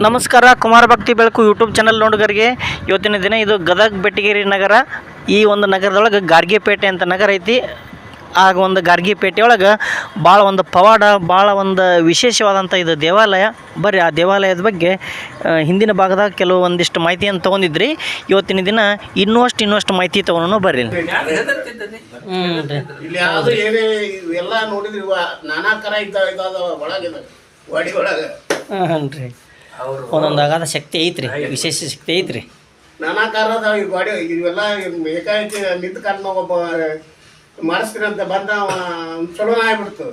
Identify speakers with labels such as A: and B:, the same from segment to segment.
A: ನಮಸ್ಕಾರ ಕುಮಾರ ಭಕ್ತಿ ಬೆಳಕು ಯೂಟ್ಯೂಬ್ ಚಾನಲ್ ನೋಡುಗರಿಗೆ. ಇವತ್ತಿನ ದಿನ ಇದು ಗದಗ ಬೆಟ್ಟಗೇರಿ ನಗರ. ಈ ಒಂದು ನಗರದೊಳಗೆ ಗಾರ್ಗಿಪೇಟೆ ಅಂತ ನಗರ ಐತಿ. ಆಗ ಒಂದು ಗಾರ್ಗಿಪೇಟೆ ಒಳಗೆ ಭಾಳ ಒಂದು ಪವಾಡ ಭಾಳ ಒಂದು ವಿಶೇಷವಾದಂಥ ಇದು ದೇವಾಲಯ. ಬರ್ರಿ ಆ ದೇವಾಲಯದ ಬಗ್ಗೆ ಹಿಂದಿನ ಭಾಗದಾಗ ಕೆಲವು ಒಂದಿಷ್ಟು ಮಾಹಿತಿಯನ್ನು ತೊಗೊಂಡಿದ್ರಿ. ಇವತ್ತಿನ ದಿನ ಇನ್ನಷ್ಟು ಇನ್ನಷ್ಟು ಮಾಹಿತಿ ತೊಗೊಂಡು ಬರ್ರಿ. ಹ್ಞೂ ರೀ. ಒಂದೊಂದು ಅಗಾಧ ಶಕ್ತಿ ಐತ್ರಿ ವಿಶೇಷ ಶಕ್ತಿ ಐತ್ರಿ.
B: ನಾನಾ ಕಾರಣದ ಈ ಗಾಡಿ ಇವೆಲ್ಲ ಏಕಾಏಕಿ ನಿಂತ ಕಾರಣ ಒಬ್ಬ ಮಾಡಿಸ್ತೀನಿ ಅಂತ ಬಂದ ಚಲೋ ಆಗ್ಬಿಡ್ತು.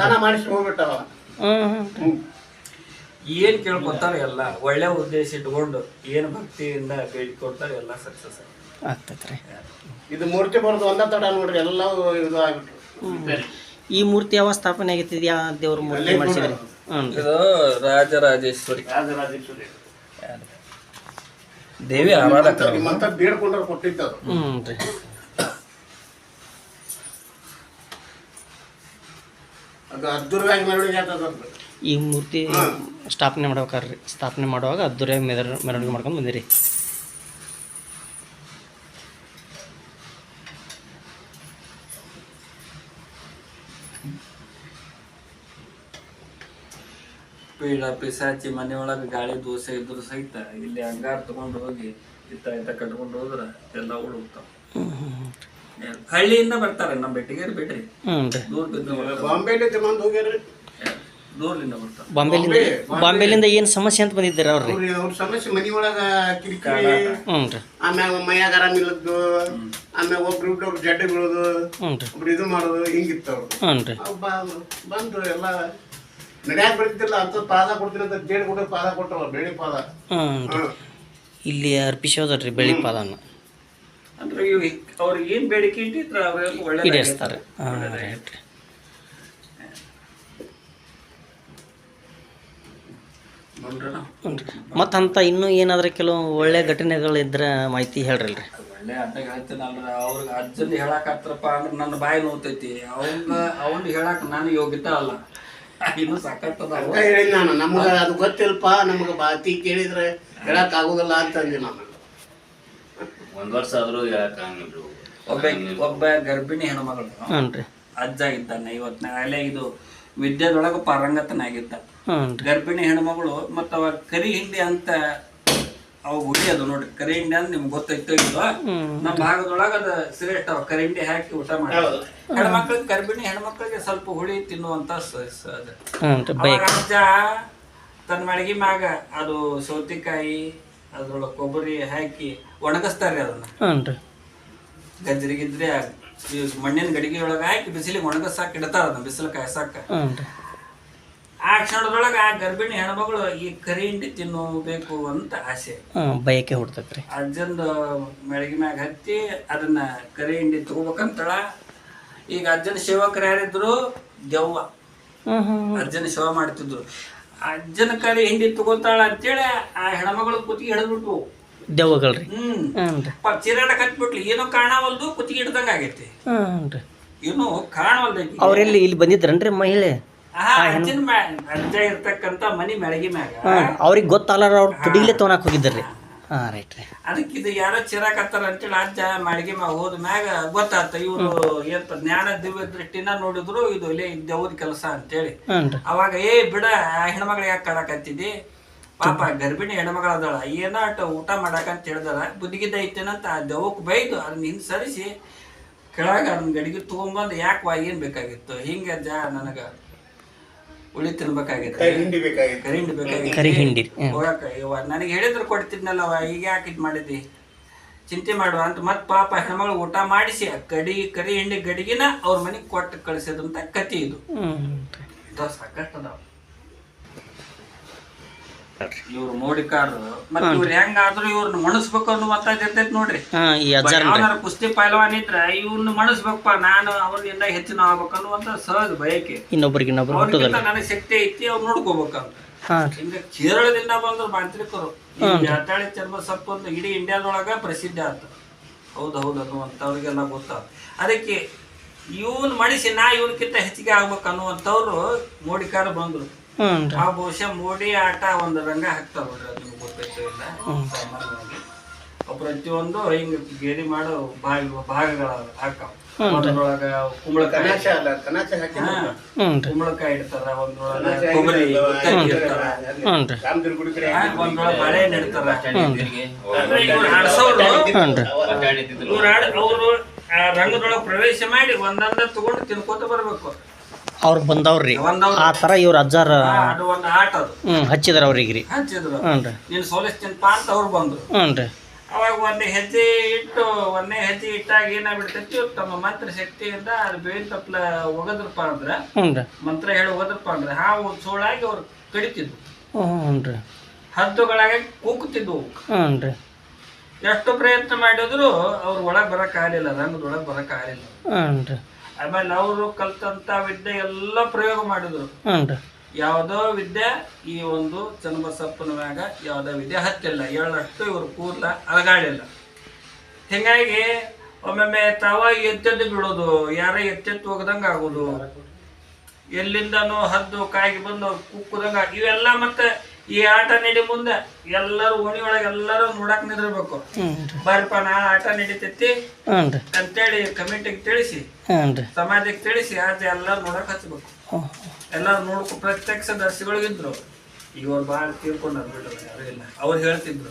B: ನಾನಾ ಮಾಡಿಸಿ ಹೋಗ್ಬಿಟ್ಟವ.
C: ಏನ್ ಕೇಳ್ಕೊತಾರ ಎಲ್ಲ ಒಳ್ಳೆ ಉದ್ದೇಶ ಇಟ್ಕೊಂಡು ಏನ್ ಭಕ್ತಿಯಿಂದ ಬೇಡಿಕೊಡ್ತಾರೆ ಎಲ್ಲ ಸಕ್ಸಸ್
A: ಆಗ್ತೈತ್ರಿ.
B: ಇದು ಮೂರ್ತಿ ಬರೋದು ಒಂದ ತಡ ನೋಡ್ರಿ ಎಲ್ಲವೂ ಇದು ಆಗ್ಬಿಟ್ರು.
A: ಈ ಮೂರ್ತಿ ಯಾವ ಸ್ಥಾಪನೆ ಆಗೈತಿ ಯಾವ ದೇವ್ರ ಮೂರ್ತಿ ಮಾಡಿಸಿದ್ರಿ?
C: ಇದು ರಾಜರಾಜೇಶ್ವರಿ.
B: ರಾಜರಾಜೇಶ್ವರಿ.
C: ದೇವಿ ಆರಾಧಕರು.
B: ನಿಮ್ಮಂತ ಬೇಡ್ಕೊಂಡ್ರೆ ಕೊಟ್ಟಿದ್ದದು
A: ಹ್ಞೂ ರೀ.
B: ಅದು ಮೆರವಣಿಗೆ
A: ಈ ಮೂರ್ತಿ ಸ್ಥಾಪನೆ ಮಾಡ್ಬೇಕಾರ್ರಿ. ಸ್ಥಾಪನೆ ಮಾಡುವಾಗ ಅದ್ದೂರಿಯಾಗಿ ಮೆರ ಮೆರವಣಿಗೆ ಮಾಡ್ಕೊಂಡು ಬಂದಿರಿ.
C: ಪೀಡ ಪಿಸಾಚಿ ಮನೆಯೊಳಗೆ ಗಾಳಿ ದೋಸೆ ಇದ್ರು ಸಹಿತ ಇಲ್ಲಿ ಅಂಗಾರ ತಗೊಂಡು ಹೋಗಿ ಇತ್ತ ಇತ್ತ ಕಟ್ಕೊಂಡು ಹೋದ್ರ ಎಲ್ಲ ಉಳುಗ್ತಾವ ಹಳ್ಳಿಯಿಂದ ಬರ್ತಾರೆ ನಮ್ಮ ಬೆಟ್ಟಿಗೆ ಬಿಡ್ರಿ.
A: ಹ್ಞೂ ರೀ.
C: ದೂರ ಬಿದ್ದು
B: ಬಾಂಬೆಲಿ ತಗೊಂಡ್ ಹೋಗ್ಯಾರ
C: ದೂರದಿಂದ ಬರ್ತಾವ
A: ಬಾಂಬೆಲಿಂದ ಬಾಂಬೆಲಿಂದ ಏನು ಸಮಸ್ಯೆ ಅಂತ ಬಂದಿದ್ದಾರೆ ಅವ್ರಿ
B: ಅವ್ರ ಸಮಸ್ಯೆ ಮನೆಯೊಳಗ ಕಿರಿಕಿರಿ ಆಮ್ಯಾಗ ಮೈಯಾಗ ಆರಾಮ ಇಲ್ಲದ್ದು ಆಮ್ಯಾಗ ಒಬ್ರು ಒಬ್ರು ಜಡ್ಡೆ ಬೀಳೋದು ಒಬ್ರು ಇದು ಮಾಡೋದು ಹಿಂಗಿತ್ತು ಅವ್ರು ಬಂದು ಎಲ್ಲ ನಡ್ಯಾಕ್ ಬರ್ತಿದ್ದಿಲ್ಲ? ಅಂತ ಪಾದ ಅಂತ ಜೇಡ್ ಕೊಟ್ಟು ಪಾದ ಬೆಳಿ ಪಾದ.
A: ಇಲ್ಲಿ ಅರ್ಪಿಸೋದ್ರಿ ಬೆಳಿ ಪಾದ
C: ಅಂದ್ರೆ ಇವ್ ಅವ್ರಿಗೆ ಏನ್ ಬೇಡಿಕೆ ಇಟ್ಟಿದ್ರ ಅವ್ರ ಒಳ್ಳೆ
A: ಈಡೇರಿಸ್ತಾರೆ. ರೈಟ್ ಮತ್ತು ಅಂಥ ಇನ್ನೂ ಏನಾದರೂ ಕೆಲವು ಒಳ್ಳೆ ಘಟನೆಗಳಿದ್ರೆ ಮಾಹಿತಿ ಹೇಳ್ರಲ್ರಿ.
C: ಒಳ್ಳೆ ಅಡ್ಡಗೆ ಹೇಳ್ತೀನಲ್ರ ಅವ್ರಿಗೆ ಅಜ್ಜಂದು ಹೇಳಕ್ ಹತ್ರಪ್ಪ ಅಂದ್ರೆ ನನ್ನ ಬಾಯಿ ನೋತೈತಿ. ಅವಂಗ ಅವನ್ ಹೇಳಕ್ ನಾನು ಯೋಗ್ಯತೆ ಅಲ್ಲ. ಇನ್ನು ಸಾಕತ್ತದ
B: ಅಂತ ಹೇಳಿ ನಾನು ನಮ್ಗ ಅದು ಗೊತ್ತಿಲ್ಪ ನಮ್ಗೆ ಬಾತಿ ಕೇಳಿದ್ರೆ ಹೇಳಕ್ ಆಗುದಿಲ್ಲ ಅಂತಂದೆ ನಾನು.
D: ಒಂದ್ ವರ್ಷ ಆದ್ರೂ ಹೇಳಕ್ಕಾಗಿಲ್ಲ
C: ಒಬ್ಬ ಒಬ್ಬ ಗರ್ಭಿಣಿ ಹೆಣ್ಮಗಳು. ಅಜ್ಜ ಇದ್ದಾನೆ ಇವತ್ತಿನ ಅಲ್ಲೇ ಇದು ವಿದ್ಯೆದೊಳಗ ಪಾರಂಗತನಾಗಿದ್ದ ಗರ್ಭಿಣಿ ಹೆಣ್ಮಗಳು ಮತ್ತ ಅವ ಕರಿ ಹಿಂಡಿ ಅಂತ ಅವ ಗುಡಿ ಅದು ನೋಡ್ರಿ ಕರಿ ಹಿಂಡಿ ಅಂತ ನಿಮ್ಗೆ ಗೊತ್ತೈತೋ ಇಲ್ವಾ? ನಮ್ಮ ಭಾಗದೊಳಗ ಅದ ಶ್ರೇಷ್ಠ ಅವ. ಕರಿ ಹಿಂಡಿ ಹಾಕಿ ಊಟ ಮಾಡಿ. ಹೆಣ್ಮಕ್ಳಿಗೆ ಗರ್ಭಿಣಿ ಹೆಣ್ಮಕ್ಳಿಗೆ ಸ್ವಲ್ಪ ಹುಳಿ ತಿನ್ನುವಂತ ಸ- ಸ- ಅದು.
A: ಹ್ಞೂ
C: ಅವಾಗ ಅಜ್ಜ ತನ್ನ ಮಡಗಿ ಮ್ಯಾಗ ಅದು ಸೌತಿಕಾಯಿ ಅದ್ರೊಳಗೆ ಕೊಬ್ಬರಿ ಹಾಕಿ ಒಣಗಿಸ್ತಾರೆ ಅದನ್ನ.
A: ಹ್ಞೂ ರೀ
C: ಗಜ್ರಿ ಗಿಜ್ರಿ ಈ ಮಣ್ಣಿನ ಗಡಿಗೆ ಒಳಗ ಹಾಕಿ ಬಿಸಿಲಿಗೆ ಒಣಗಸಾಕ ಇಡ್ತಾರ ಅದನ್ನ ಬಿಸಿಲು ಕಾಯ್ಸಾಕ
A: ಹ್ಞೂ
C: ಆ ಕ್ಷಣದೊಳಗೆ ಆ ಗರ್ಭಿಣಿ ಹೆಣ್ಮಗಳು ಈ ಕರಿ ಹಿಂಡಿ ತಿನ್ನಬೇಕು ಅಂತ ಆಸೆ.
A: ಬಯಕೆ ಹುಡ್ತೈತೆ ರೀ
C: ಅಜ್ಜಂದು ಮೆಳಗಿ ಮ್ಯಾಗ ಹತ್ತಿ ಅದನ್ನ ಕರಿ ಹಿಂಡಿ ತಗೋಬೇಕಂತಳ. ಈಗ ಅಜ್ಜನ ಸೇವಕರು ಯಾರಿದ್ರು ದೆವ್ವ. ಅಜ್ಜನ ಸೇವೆ ಮಾಡ್ತಿದ್ರು. ಅಜ್ಜನ ಕರಿ ಹಿಂಡಿ ತಗೋತಾಳ ಅಂತೇಳಿ ಆ ಹೆಣ್ಮಗಳು ಕುತ್ತಿಗೆ ಹಿಡಿದ್ಬಿಟ್ವು.
A: ದೆವ್ವಗಳ್ರಿ.
C: ಹ್ಮ್. ಚೀರಾಟ ಕಟ್ಬಿಟ್ಲು. ಏನೋ ಕಾಣವಲ್ದು ಕುತ್ತಿಗೆ ಹಿಡ್ದಂಗ ಆಗೈತಿ ಏನು ಕಾಣವಲ್ದೈತಿ.
A: ಅವರೆಲ್ಲಿ ಇಲ್ಲಿ ಬಂದಿದ್ರನ್ರಿ ಮಹಿಳೆ?
C: ಅಜ್ಜ ಇರ್ತಕ್ಕಂತ ಮನಿ ಮೆಳಗಿ ಮ್ಯಾಗ.
A: ಹಾಂ ಅವ್ರಿಗೆ ಗೊತ್ತಲ್ಲ ಅವ್ರು ತುಡಿಗ್ಲೆ ತೊಗೊಳಕ್ ಹೋಗಿದ್ದಾರ್ರಿ. ಹಾಂ ರೈಟ್ ರೀ
C: ಅದಕ್ಕೆ ಇದು ಯಾರೋ ಚಿರಾಕತ್ತಾರ ಅಂತೇಳಿ ಅಜ್ಜ ಮ್ಯಾಳಿಗೆ ಮ್ಯಾಗ ಹೋದ ಮ್ಯಾಗ ಗೊತ್ತಾತ ಇವರು ಏನ್ ಜ್ಞಾನ ದಿವ್ಯ ದೃಷ್ಟಿನ ನೋಡಿದ್ರು ಇದು ಇಲ್ಲೇ ದೇವ್ರ ಕೆಲಸ ಅಂತೇಳಿ.
A: ಹ್ಞೂ ರೀ.
C: ಅವಾಗ ಏ ಬಿಡ ಆ ಹೆಣ್ಮಗಳು ಯಾಕೆ ಕಾಡಕತ್ತಿದ್ದಿ ಪಾಪ ಗರ್ಭಿಣಿ ಹೆಣ್ಮಗಳ ಅದಾಳ ಏನೋ ಮಾಡಾಕ ಊಟ ಮಾಡಕಂತ ಹೇಳಿದಾರ ಬುದ್ಧಿಗಿದ್ದ ಐತೇನಂತ ಆ ದೆವ್ವಕ್ಕೆ ಬೈದು ಅದನ್ನ ಹಿಂದ್ ಸರಿಸಿ ಕೆಳಗ ಅದನ್ನ ಗಡಿಗೆ ತೊಗೊಂಬಂದು ಯಾಕೆ ವಾ ಏನ್ ಬೇಕಾಗಿತ್ತು? ಹಿಂಗೆ ಅಜ್ಜ ನನಗ ಉಳಿ
B: ಹಿಂಡಿ ಬೇಕಾಗಿತ್ತು.
C: ಕರಿ ಹಿಂಡಿ ಬೇಕಾಗಿತ್ತು.
A: ಕರಿ ಹಿಂಡಿ.
C: ಹೋಗಕ್ಕ ಇವ ನನಗೆ ಹೇಳಿದ್ರು ಕೊಡ್ತಿದ್ನಲ್ಲವ ಈಗ ಯಾಕೆ ಇದು ಮಾಡಿದಿ? ಚಿಂತೆ ಮಾಡುವ ಅಂತ ಮತ್ ಪಾಪ ಹೆಣ್ಮಗಳು ಊಟ ಮಾಡಿಸಿ ಆ ಕಡಿ ಕರಿ ಹಿಂಡಿ ಗಡಿಗಿನ ಅವ್ರ ಮನೆಗೆ ಕೊಟ್ಟು ಕಳಿಸಿದಂತ ಕತಿ ಇದು. ಸಾಕಷ್ಟು ಅದಾವ ಇವ್ರು ಮೋಡಿಕಾರರು ಮತ್ತೆ ಇವ್ರು ಹೆಂಗಾದ್ರೂ ಇವ್ರನ್ನ ಮಣಸ್ಬೇಕು ಅನ್ನುವಂಥದ್ದು ಇರ್ತೈತಿ ನೋಡ್ರಿ.
A: ಈ ಅಜ್ಜಾರ
C: ಯಾವನಾರ ಕುಸ್ತಿ ಪೈಲವಾನ್ ಇದ್ರ ಇವ್ನ ಮಣಸ್ಬೇಕಪ್ಪ ನಾನು ಅವನಿಂದ ಹೆಚ್ಚಿನ ಆಗ್ಬೇಕು ಅನ್ನುವಂತ ಸಹಜ ಬಯಕೆ.
A: ಇನ್ನೊಬ್ರಿಗೆ ಇನ್ನೊಬ್ರು ಹುಟ್ಟೋದಲ್ಲ.
C: ನನಗೆ ಶಕ್ತಿ ಐತಿ ಅವ್ರು ನೋಡ್ಕೋಬೇಕಂತ.
A: ಹಾಂ. ರೀ
C: ಹಿಂಗ ಕೇರಳದಿಂದ ಬಂದ್ರು ಮಾಂತ್ರಿಕರು. ಈ ಬ್ಯಾತಾಳಿ ಚರ್ಮ ಸೊಪ್ಪು ಇಡೀ ಇಂಡಿಯಾದೊಳಗ ಪ್ರಸಿದ್ಧ ಆತ ಹೌದು ಹೌದು ಅನ್ನುವಂಥವ್ರಿಗೆಲ್ಲ ಗೊತ್ತಾಗ ಅದಕ್ಕೆ ಇವನ್ ಮಣಿಸಿ ನಾ ಇವನಕ್ಕಿಂತ ಹೆಚ್ಚಿಗೆ ಆಗ್ಬೇಕು ಅನ್ನುವಂತವ್ರು ಮೋಡಿಕಾರ ಬಂದ್ರು. ಆ ಬಹುಶಃ ಮೋಡಿ ಆಟ ಒಂದು ರಂಗ ಹಾಕ್ತಾವ ನೋಡ್ರಿ ಅದು ನಿಮ್ಗೆ ಇಲ್ಲ ಸಾಮಾನ್ಯವಾಗಿ. ಪ್ರತಿಯೊಂದು ಹಿಂಗ ಗೇರಿ ಮಾಡೋ ಭಾಗ ಭಾಗಗಳ ಹಾಕಾವ ಒಂದ್ರೊಳಗ ಕುಂಬಳಕಾಯಿ. ಕುಂಬಳಕಾಯಿ ಇಡ್ತಾರ ಒಂದ್ರೊಳಗ ಕೊಬ್ಬರಿ ಇರ್ತಾರ ಒಂದ್ರೊಳಗ ಆಡ ಅವರು ಆ ರಂಗದೊಳಗ ಪ್ರವೇಶ ಮಾಡಿ ಒಂದೊಂದ ತಗೊಂಡು ತಿನ್ಕೋತ ಬರ್ಬೇಕು.
A: ಅವ್ರು ಬಂದವ್ರಿ
C: ಒಂದವ್ರು
A: ಆ ಥರ ಇವ್ರ ಅಜ್ಜಾರ
C: ಅದು ಒಂದು ಆಟ ಅದು.
A: ಹ್ಞೂ ಹಚ್ಚಿದಾರ ಅವ್ರಿಗೆ ರೀ
C: ಹಚ್ಚಿದ್ರು.
A: ಹ್ಞೂ ರೀ.
C: ನೀನ್ ಸೋಲಿಸ್ತೀನಪ್ಪ ಅಂತ ಅವ್ರು ಬಂದ್ರು.
A: ಹ್ಞೂ ರೀ.
C: ಅವಾಗ ಒಂದೇ ಹೆಜ್ಜೆ ಇಟ್ಟು ಒಂದೇ ಹೆಜ್ಜೆ ಇಟ್ಟಾಗ ಏನಾಗ್ಬಿಡ್ತೈತಿ ತಮ್ಮ ಮಂತ್ರ ಶಕ್ತಿಯಿಂದ ಅದು ಬೇವಿನ ತಪ್ಪಲ ಒಗದ್ರಪ್ಪ ಅಂದ್ರೆ
A: ಹ್ಞೂ ರೀ.
C: ಮಂತ್ರ ಹೇಳಿ ಒಗದ್ರಪ್ಪ ಅಂದ್ರೆ ಹಾವು ಸೋಳಾಗಿ ಅವ್ರು ಕಡಿತಿದ್ವು.
A: ಹ್ಞೂ ರೀ.
C: ಹದ್ದುಗಳಾಗಿ ಕೂಗ್ತಿದ್ವು.
A: ಹ್ಞೂ ರೀ.
C: ಎಷ್ಟು ಪ್ರಯತ್ನ ಮಾಡಿದ್ರು ಅವ್ರು ಒಳಗೆ ಬರಕ್ ಆಗಲಿಲ್ಲ ಬರಕ್ ಆಗಲಿಲ್ಲ.
A: ಹ್ಞೂ ರೀ.
C: ಆಮೇಲೆ ಅವರು ಕಲ್ತಂತ ವಿದ್ಯೆ ಎಲ್ಲ ಪ್ರಯೋಗ ಮಾಡಿದ್ರು. ಯಾವ್ದೋ ವಿದ್ಯೆ ಈ ಒಂದು ಚನ್ನಬಸಪ್ಪನ ಮ್ಯಾಗ ಯಾವುದೋ ವಿದ್ಯೆ ಹತ್ತಿಲ್ಲ. ಏಳಷ್ಟು ಇವ್ರ ಕೂದಲ ಅಲಗಾಡಿಲ್ಲ ಹಿಂಗಾಗಿ ಒಮ್ಮೊಮ್ಮೆ ತಾವ ಎತ್ತೆದ್ದು ಬಿಡೋದು ಯಾರ ಎತ್ತೆತ್ತು ಹೋಗದಂಗ ಆಗೋದು. ಎಲ್ಲಿಂದನೂ ಹದ್ದು ಕಾಗಿ ಬಂದು ಕುಕ್ಕದಂಗ ಇವೆಲ್ಲ ಮತ್ತೆ ಈ ಆಟ ನಡಿ ಮುಂದೆ ಎಲ್ಲರೂ ಓಣಿ ಒಳಗೆ ಎಲ್ಲರೂ ನೋಡಕ್ ನಿಂದಿರ್ಬೇಕು.
A: ಬರ್ಪ
C: ಬಾರಪ್ಪ ನಾ ಆಟ ನಡೀತೈತಿ. ಅಂತೇಳಿ ಕಮಿಟಿಗೆ ತಿಳಿಸಿ.
A: ಹ್ಞೂ
C: ಸಮಾಜಕ್ಕೆ ತಿಳಿಸಿ ಆತ ಎಲ್ಲರೂ ನೋಡಕ್ ಹಚ್ಬೇಕು. ಎಲ್ಲಾರು ನೋಡ್ಕೊ ಪ್ರತ್ಯಕ್ಷ ದರ್ಶಿಗಳಿಗಿದ್ರು. ಈಗ ಅವ್ರು ಭಾಳ ತೀರ್ಕೊಂಡಾರ ಬಿಡ್ರಿ ಯಾರು ಇಲ್ಲ. ಅವ್ರು ಹೇಳ್ತಿದ್ರು.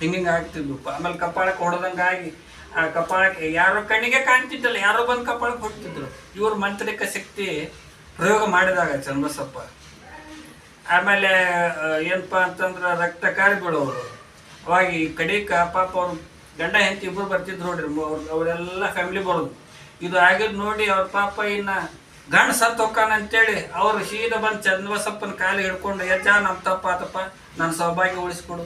C: ಹಿಂಗಿಂಗ್ ಆಗ್ತಿದ್ರು ಆಮೇಲೆ ಕಪಾಳಕ್ಕೆ ಹೊಡೆದಂಗಾಗಿ ಆ ಕಪಾಳಕ್ಕೆ ಯಾರೋ ಕಣ್ಣಿಗೆ ಕಾಣ್ತಿದ್ದಲ್ಲ ಯಾರೋ ಬಂದು ಕಪಾಳಕ್ಕೆ ಹೊಡ್ತಿದ್ರು. ಇವ್ರ ಮಂತ್ರಿಕ ಶಕ್ತಿ ಪ್ರಯೋಗ ಮಾಡಿದಾಗ ಚನ್ನಬಸಪ್ಪ ಆಮೇಲೆ ಏನಪ್ಪ ಅಂತಂದ್ರೆ ರಕ್ತ ಕಾರಿ ಬಿಡೋರು ಅವಾಗ ಈ ಕಡಿಕ ಪಾಪ ಅವ್ರು ಗಂಡ ಹೆಂಡತಿ ಇಬ್ರು ಬರ್ತಿದ್ರು ನೋಡ್ರಿ ಅವ್ರ್- ಅವರೆಲ್ಲ ಫ್ಯಾಮಿಲಿ ಬರೋದು. ಇದು ಆಗಿದ್ ನೋಡಿ ಅವ್ರ ಪಾಪ ಇನ್ನ ಗಂಡ ಸತ್ ಹೊಕ್ಕಾನ ಅಂತೇಳಿ ಅವ್ರು ಶೀದ ಬಂದು ಚಂದ್ರಬಸಪ್ಪನ ಕಾಲಿಗೆ ಹಿಡ್ಕೊಂಡು ಯಜ್ಜ ನಮ್ಮ ತಪ್ಪಾತಪ್ಪ ನನ್ನ ಸೌಭಾಗ್ಯ ಉಳಿಸ್ಕೊಡು.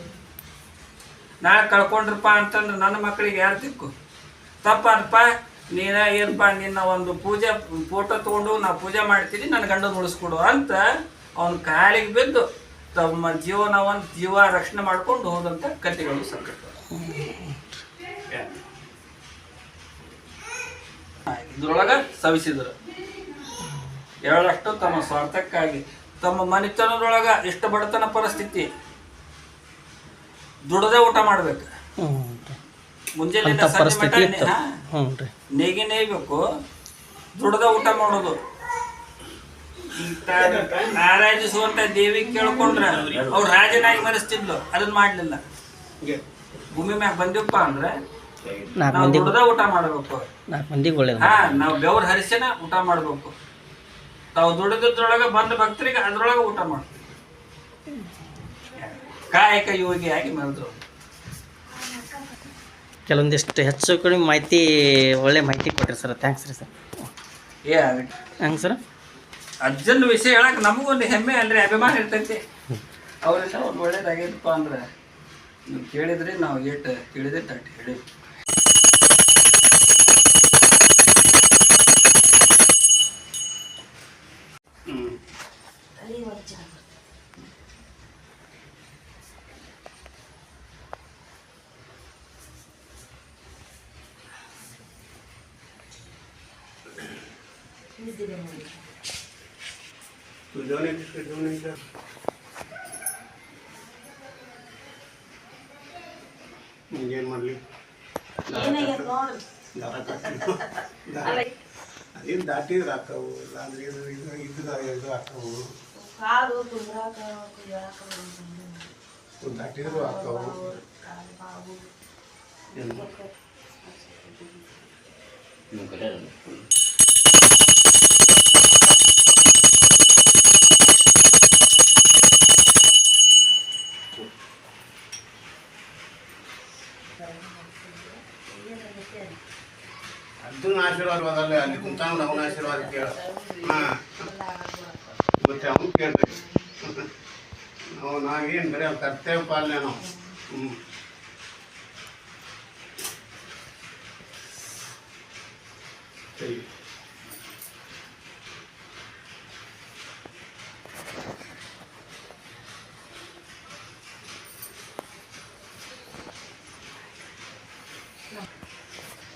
C: ನಾಳೆ ಕಳ್ಕೊಂಡ್ರಪ್ಪ ಅಂತಂದ್ರೆ ನನ್ನ ಮಕ್ಕಳಿಗೆ ಯಾರು ದಿಕ್ಕು? ತಪ್ಪಾದಪ್ಪ ನೀನ ಏನಪ್ಪ ನಿನ್ನ ಒಂದು ಪೂಜೆ ಫೋಟೋ ತಗೊಂಡು ನಾ ಪೂಜೆ ಮಾಡ್ತೀನಿ ನನ್ನ ಗಂಡನ ಉಳಿಸ್ಕೊಡು ಅಂತ ಅವನ ಕಾಲಿಗೆ ಬಿದ್ದು ತಮ್ಮ ಜೀವನವನ್ನು ಜೀವ ರಕ್ಷಣೆ ಮಾಡ್ಕೊಂಡು ಹೋದಂಥ ಕಥೆಗಳು ಸಂಕಟ ಇದ್ರೊಳಗ ಸವಿಸಿದ್ರು. ಎರಡಷ್ಟು ತಮ್ಮ ಸ್ವಾರ್ಥಕ್ಕಾಗಿ ತಮ್ಮ ಮನೆತನದೊಳಗ ಇಷ್ಟ ಬಡತನ ಪರಿಸ್ಥಿತಿ ದುಡದೆ ಊಟ ಮಾಡ್ಬೇಕು. ಮುಂಜಾನೆ ನೇಗಿ ನೇಯ್ಬೇಕು ದುಡದ ಊಟ ಮಾಡೋದು. ಆರಾಧಿಸುವಂತ ದೇವಿ ಕೇಳ್ಕೊಂಡ್ರ ಅವ್ರು ರಾಜನಾಗಿ ಮರೆಸ್ತಿದ್ಲು ಅದನ್ನ ಮಾಡ್ಲಿಲ್ಲ. ಭೂಮಿ ಮ್ಯಾಗ ಬಂದಿವಪ್ಪ ಅಂದ್ರೆ
A: ನಾಲ್ಕು ಮಂದಿ
C: ಊಟ ಮಾಡಬೇಕು.
A: ನಾಲ್ಕು ಮಂದಿ ಒಳ್ಳೇದು.
C: ಹಾ ನಾವು ಬೆವ್ರ ಹರಿಸೇನ ಊಟ ಮಾಡಬೇಕು. ತಾವು ದುಡಿದ್ರೊಳಗೆ ಬಂದ ಭಕ್ತರಿಗೆ ಅದ್ರೊಳಗೆ ಊಟ ಮಾಡ್ತೀವಿ. ಕಾಯಕ ಯೋಗಿಯಾಗಿ ಮರೆದ್ರು
A: ಕೆಲವೊಂದಿಷ್ಟು ಹೆಚ್ಚು ಕಡಿಮೆ ಮಾಹಿತಿ ಒಳ್ಳೆ ಮಾಹಿತಿ ಕೊಟ್ಟಿರಿ ಸರ್. ಥ್ಯಾಂಕ್ಸ್ ರೀ ಸರ್.
C: ಏ
A: ಹೆಂಗೆ ಸರ್?
C: ಅಜ್ಜನ ವಿಷಯ ಹೇಳಕ್ ನಮಗೊಂದು ಹೆಮ್ಮೆ ಅಲ್ರಿ ಅಭಿಮಾನ ಇರ್ತೈತಿ. ಅವರೆಲ್ಲ ಒಂದು ಒಳ್ಳೇದಾಗೈತಪ್ಪ ಅಂದ್ರೆ ನೀವು ಕೇಳಿದ್ರಿ ನಾವು ಏಟ್ ಕೇಳಿದ್ರೆ ತಟ್ಟು ಹೇಳಿ
B: ತುಜೋನೆ ತುಜೋನೆ ಹಿಂಗೇನು ಮಾಡಲಿ ಅದೇನು ದಾಟಿದ್ರೆ ಹಾಕವು ಇಲ್ಲಾಂದ್ರೆ ಇದು ಇದು ಇದು ಇದು ಹಾಕವು
E: ಕಾಲು ಕುಂದ್ರಾಕ ಕುಯ್ಯಾಕ
B: ದಾಟಿದ್ರು ಹಾಕವು
D: ನೀವು
B: ಆಶೀರ್ವಾದ ಅಲ್ಲಿ ಕುಂತಾಗ ಅವನ ಆಶೀರ್ವಾದ ಕೇಳ ಹಾಂ ಮತ್ತೆ ಅವನು ಕೇಳ್ಬೇಕು ನಾವು ನಾವೇನು ಬರೀ ಅವ್ನ ಕರ್ತವ್ಯ ಪಾಲನೆ ನಾವು ಹ್ಞೂ ಸರಿ
E: ಬಂಗಾರಿ ಕಡೆ
B: ಬರ್ಬೇಕು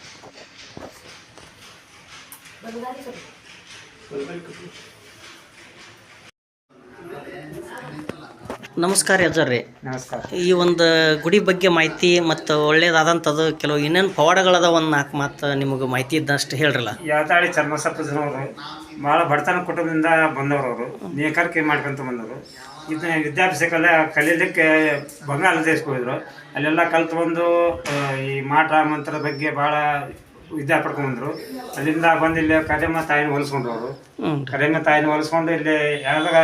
A: ನಮಸ್ಕಾರ ಅಜ್ಜರ್ರಿ
F: ನಮಸ್ಕಾರ.
A: ಈ ಒಂದು ಗುಡಿ ಬಗ್ಗೆ ಮಾಹಿತಿ ಮತ್ತು ಒಳ್ಳೇದಾದಂಥದ್ದು ಕೆಲವು ಇನ್ನೇನು ಪವಾಡಗಳದ ಒಂದು ನಾಲ್ಕು ಮಾತು ನಿಮಗೆ ಮಾಹಿತಿ ಇದ್ದಷ್ಟು ಹೇಳ್ರಲ್ಲ.
F: ಯಾತಾಳಿ ಚರ್ಮಸಪ್ಪಜ್ನವರು ಭಾಳ ಬಡತನ ಕುಟುಂಬದಿಂದ ಬಂದವರು ಅವರು ನೇಕಾರಿಕೆ ಮಾಡ್ಕೊಂತ ಬಂದವರು. ಇದನ್ನ ವಿದ್ಯಾಭ್ಯಾಸಕ್ಕೆಲ್ಲ ಕಲೀಲಿಕ್ಕೆ ಬಂಗಾಳ ದೇಶಕ್ಕೆ ಹೋಗಿದ್ರು ಅಲ್ಲೆಲ್ಲ ಕಲ್ತು ಬಂದು ಈ ಮಾಟ ಮಂತ್ರದ ಬಗ್ಗೆ ಭಾಳ ವಿದ್ಯಾ ಪಡ್ಕೊಂಡ್ಬಂದ್ರು ಅಲ್ಲಿಂದ ಬಂದು ಇಲ್ಲಿ ಕಡೆಮ ತಾಯಿನ ಹೊಲಿಸ್ಕೊಂಡ್ರು ಅವರು. ಕಡೆಮ ತಾಯಿನ ಹೊಲಿಸ್ಕೊಂಡು ಇಲ್ಲಿ ಯಾವ್ದಾಗ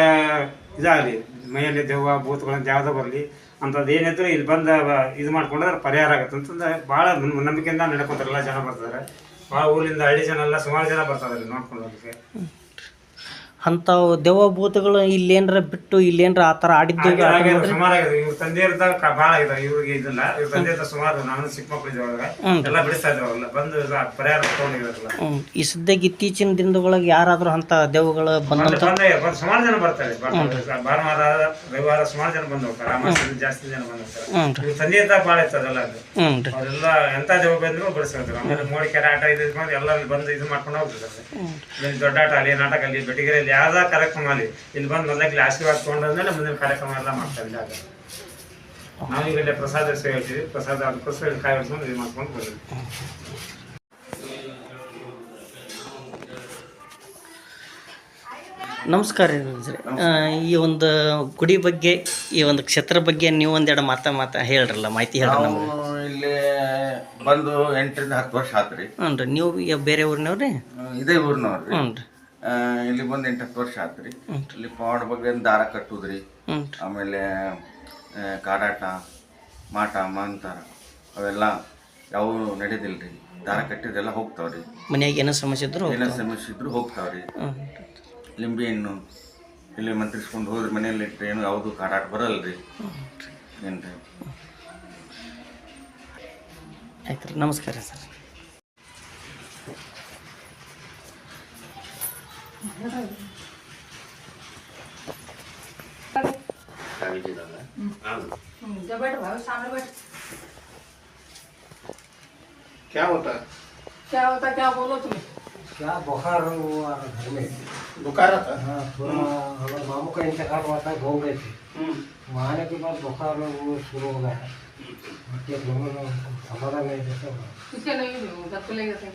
F: ಇದಾಗಲಿ ಮೈಯಲ್ಲಿ ದೆವ್ವ ಭೂತಗಳಂತ ಯಾವುದೋ ಬರಲಿ ಅಂಥದ್ದು ಏನಿದ್ರು ಇಲ್ಲಿ ಬಂದು ಇದು ಮಾಡ್ಕೊಂಡ್ರೆ ಪರಿಹಾರ ಆಗುತ್ತೆ. ಅಂತಂದ್ರೆ ಭಾಳ ನಂಬಿಕೆಯಿಂದ ನಡ್ಕೊತಾರಲ್ಲ ಜನ ಬರ್ತಾರೆ. ಭಾಳ ಊರಿಂದ ಹಳ್ಳಿ ಜನ ಎಲ್ಲ ಸುಮಾರು ಜನ ಬರ್ತಾರೆ ನೋಡ್ಕೊಂಡು ಹೋಗ್ಲಿಕ್ಕೆ.
A: ಅಂಥವು ದೆವ್ವ ಭೂತಗಳು ಇಲ್ಲೇನ್ರ ಬಿಟ್ಟು ಇಲ್ಲೇನ್ರ ಆ ಥರ ಆಡಿದ್ದು
F: ಹಾಗೆ- ಹಾಗೆ ಸುಮಾರು ಆಗಿದೆ ಇವ್ರ ತಂದೆ ಇರ್ದಾಗ ಕ- ಭಾಳ ಇದೆ ಇವ್ರಿಗೆ ಇದಿಲ್ಲ. ಇವ್ರ ತಂದೆ ಇದ್ದಾಗ ಸುಮಾರು ನಾನು ಚಿಕ್ಕ ಇದ್ದವಾಗ ಎಲ್ಲ ಬಿಡಿಸ್ತಾ ಇದ್ರಲ್ಲ ಬಂದು ಇದು ಪರಿಹಾರ ತಗೊಂಡಿದ್ರಲ್ಲ
A: ಹ್ಮ್. ಈ ಸದ್ಯಕ್ಕೆ ಇತ್ತೀಚಿನ ದಿನದೊಳಗ ಯಾರಾದರೂ ಅಂತ ದೇವಗಳು ಬಂದಂಥ
F: ಬಂದ ಬಂದ್ ಸುಮಾರು ಜನ ಬರ್ತಾರೆ. ಬರ್ತಾರೆ. ಭಾನುವಾರ ರವಿವಾರ ಸುಮಾರು ಜನ ಬಂದು ಹೋಗ್ತಾರೆ. ಅಮಾವಾಸ್ಯೆ ಜಾಸ್ತಿ ಜನ ಬಂದು ಹೋಗ್ತಾರೆ.
A: ಹ್ಞೂ ರೀ.
F: ಇವ್ರ ತಂದೆ ಇದ್ದಾಗ ಭಾಳ ಇತ್ತು ಅದೆಲ್ಲ. ಅದು.
A: ಹ್ಞೂ ರೀ.
F: ಅವರೆಲ್ಲ ಎಂತ ದೇವ ಬಂದ್ರು ಬಡಿಸ್ತಾರೆ ಆಮೇಲೆ ಮೋಡಿಕೆರೆ ಆಟ ಇದು ಇದ್ಕೊಂಡು ಎಲ್ಲ ಬಂದ್ ಬಂದು ಇದು ಮಾಡ್ಕೊಂಡು ಹೋಗ್ತಿದ್ದಾರೆ ಇಲ್ಲಿ ದೊಡ್ಡ ಆಟ ಅಲ್ಲಿ ನಾಟಕ ಅಲ್ಲಿ ಬೆಟ್ಟಿಗೆರೆಯಲ್ಲಿ ಯಾವ್ದಾ ಕಾರ್ಯಕ್ರಮ ಅಲ್ಲಿ ಇಲ್ಲಿ ಬಂದು ಮೊದಲಕ್ಕೆ ಆಶೀರ್ವಾದ ತಗೊಂಡಾದ್ಮೇಲೆ ಮುಂದಿನ ಕಾರ್ಯಕ್ರಮ ಎಲ್ಲ ಮಾಡ್ತಾರೆ ಇಲ್ಲಿ ನಾವು ಇಲ್ಲಿ ಪ್ರಸಾದ ಸೇವೆ ಹೇಳ್ತೀವಿ. ಪ್ರಸಾದ ಅದಕ್ಕೋಸ್ಕರ ಇಲ್ಲಿ ಕಾಯಿ ಹೊಡ್ಸ್ಕೊಂಡು ಇದು ಮಾಡ್ಕೊಂಡು ಬಂದಿದ್ವಿ
A: ನಮಸ್ಕಾರ ರೀ ಈ ಒಂದು ಗುಡಿ ಬಗ್ಗೆ ಈ ಒಂದು ಕ್ಷೇತ್ರ ಬಗ್ಗೆ ನೀವು ಒಂದೆರಡು ಮಾತಾ ಮಾತಾ ಹೇಳ್ರಲ್ಲ ಮಾಹಿತಿ ಹೇಳ್ರಿ ನಮ್ಗೆ.
G: ನಾವು ಇಲ್ಲಿ ಬಂದು ಎಂಟರಿಂದ ಹತ್ತು ವರ್ಷ ಆತ್ರಿ.
A: ಹ್ಞೂ ರೀ ನೀವು ಬೇರೆ ಊರಿನವ್ರಿ
G: ಇದೇ ಊರಿನವ್ರಿ
A: ಹ್ಞೂ ರೀ.
G: ಇಲ್ಲಿ ಬಂದು ಎಂಟು ಹತ್ತು ವರ್ಷ ಆತ್ರಿ. ಇಲ್ಲಿ ಪಾಡ್ ಬಗ್ಗೆ ದಾರ ಕಟ್ಟುದ್ರಿ. ಆಮೇಲೆ ಕಾಡಾಟ ಮಾಟ ಮಾಂತಾರ ಅವೆಲ್ಲ ಯಾವ ನಡೆದಿಲ್ರಿ. ದಾರ ಕಟ್ಟಿದೆಲ್ಲ ಹೋಗ್ತಾವ್ರಿ.
A: ಮನೆಯಾಗ ಏನೋ ಸಮಸ್ಯೆ ಇದ್ರು
G: ಏನೋ ಸಮಸ್ಯೆ ಇದ್ರು ಹೋಗ್ತಾವ್ರಿ. ಲಿಂಬೆ ಹಣ್ಣು ಇಲ್ಲಿ ಮಂತ್ರಿಸ್ಕೊಂಡು ಹೋದ್ರೆ ಮನೆಯಲ್ಲಿ ಇಟ್ಟರೆ ಏನು ಯಾವುದು ಕಾಡಾಟ ಬರಲ್ರಿ. ಏನ್ರಿ?
A: ಆಯ್ತು ನಮಸ್ಕಾರ ಸರ್.
B: क्या होता है
H: क्या होता? क्या बोलो तुम्हें
I: क्या बुखार हुआ था घर में?
B: बुखार आता हाँ
I: थोड़ा हमारे मामू का इंतकाल हुआ था घूम गए थे।
B: हम्म।
I: वहाँ आने के बाद बुखार में वो शुरू हो गया। है। लोग हमारा नहीं जैसे
H: नहीं हो घर को ले गए थे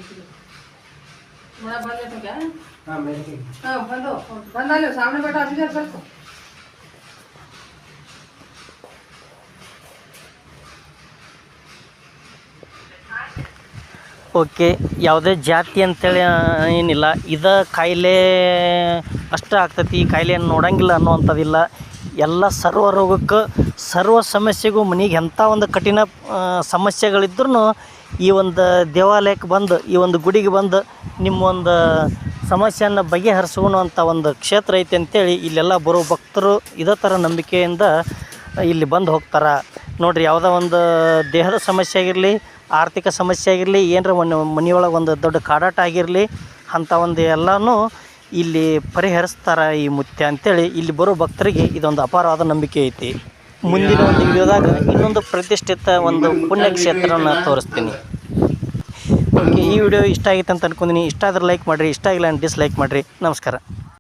A: ಓಕೆ ಯಾವುದೇ ಜಾತಿ ಅಂತೇಳಿ ಏನಿಲ್ಲ. ಇದು ಕಾಯಿಲೆ ಅಷ್ಟೇ ಆಗ್ತೈತಿ. ಈ ಕಾಯಿಲೆಯನ್ನು ನೋಡಂಗಿಲ್ಲ ಅನ್ನುವಂಥದ್ದಿಲ್ಲ ಎಲ್ಲ ಸರ್ವ ರೋಗಕ್ಕೆ ಸರ್ವ ಸಮಸ್ಯೆಗೂ ಮನೆಗೆ ಎಂಥ ಒಂದು ಕಠಿಣ ಸಮಸ್ಯೆಗಳಿದ್ರೂ ಈ ಒಂದು ದೇವಾಲಯಕ್ಕೆ ಬಂದು, ಈ ಒಂದು ಗುಡಿಗೆ ಬಂದು ನಿಮ್ಮ ಒಂದು ಸಮಸ್ಯೆಯನ್ನು ಬಗೆಹರಿಸೋಣ ಒಂದು ಕ್ಷೇತ್ರ ಐತೆ ಅಂತೇಳಿ ಇಲ್ಲೆಲ್ಲ ಬರೋ ಭಕ್ತರು ಇದೇ ಥರ ನಂಬಿಕೆಯಿಂದ ಇಲ್ಲಿ ಬಂದು ಹೋಗ್ತಾರೆ. ನೋಡಿರಿ, ಯಾವುದೋ ಒಂದು ದೇಹದ ಸಮಸ್ಯೆ ಆಗಿರಲಿ, ಆರ್ಥಿಕ ಸಮಸ್ಯೆ ಆಗಿರಲಿ, ಏನರ ಮನೆ, ಮನೆಯೊಳಗೆ ಒಂದು ದೊಡ್ಡ ಕಾಡಾಟ ಆಗಿರಲಿ, ಅಂಥ ಒಂದು ಎಲ್ಲನೂ ಇಲ್ಲಿ ಪರಿಹರಿಸ್ತಾರೆ ಈ ಮುತ್ಯ ಅಂತೇಳಿ ಇಲ್ಲಿ ಬರೋ ಭಕ್ತರಿಗೆ ಇದೊಂದು ಅಪಾರವಾದ ನಂಬಿಕೆ ಐತಿ. ಮುಂದಿನ ಒಂದು ವಿಡಿಯೋದಾಗ ಇನ್ನೊಂದು ಪ್ರತಿಷ್ಠಿತ ಒಂದು ಪುಣ್ಯಕ್ಷೇತ್ರವನ್ನು ತೋರಿಸ್ತೀನಿ. ಓಕೆ ಈ ವಿಡಿಯೋ ಇಷ್ಟ ಆಗಿತ್ತು ಅಂತ ಅನ್ಕೊಂಡಿನಿ. ಇಷ್ಟ ಆದರೆ ಲೈಕ್ ಮಾಡಿರಿ, ಇಷ್ಟ ಆಗಿಲ್ಲ ಡಿಸ್ಲೈಕ್ ಮಾಡಿರಿ. ನಮಸ್ಕಾರ.